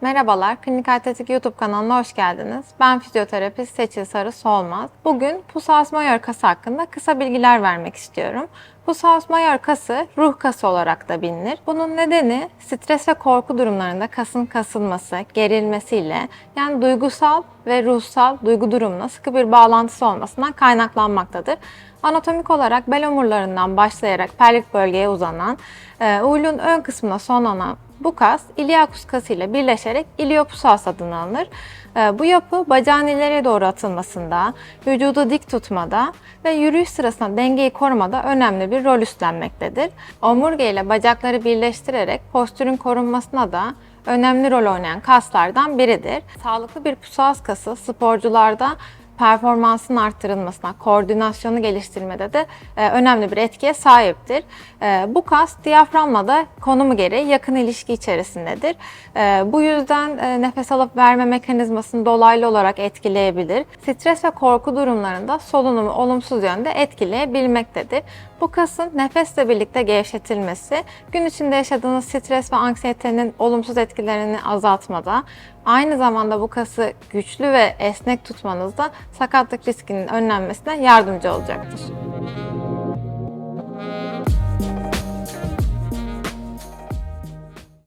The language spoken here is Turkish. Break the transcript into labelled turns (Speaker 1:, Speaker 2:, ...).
Speaker 1: Merhabalar, Klinik Atletik YouTube kanalına hoş geldiniz. Ben fizyoterapist Seçil Sarı Solmaz. Bugün Psoas major kası hakkında kısa bilgiler vermek istiyorum. Psoas major kası ruh kası olarak da bilinir. Bunun nedeni stres ve korku durumlarında kasın kasılması, gerilmesiyle yani duygusal ve ruhsal duygu durumuna sıkı bir bağlantısı olmasından kaynaklanmaktadır. Anatomik olarak bel omurlarından başlayarak pelvik bölgeye uzanan, e, uylun ön kısmına sonlanan bu kas iliakus kası ile birleşerek iliopsoas adını alır. Ee, Bu yapı bacağın ileriye doğru atılmasında, vücudu dik tutmada ve yürüyüş sırasında dengeyi korumada önemli bir rol üstlenmektedir. Omurga ile bacakları birleştirerek postürün korunmasına da önemli rol oynayan kaslardan biridir. Sağlıklı bir psoas kası sporcularda performansın arttırılmasına, koordinasyonu geliştirmede de e, önemli bir etkiye sahiptir. E, bu kas diyaframla da konumu gereği yakın ilişki içerisindedir. E, bu yüzden e, nefes alıp verme mekanizmasını dolaylı olarak etkileyebilir. Stres ve korku durumlarında solunumu olumsuz yönde etkileyebilmektedir. Bu kasın nefesle birlikte gevşetilmesi gün içinde yaşadığınız stres ve anksiyetenin olumsuz etkilerini azaltmada, aynı zamanda bu kası güçlü ve esnek tutmanızda sakatlık riskinin önlenmesine yardımcı olacaktır.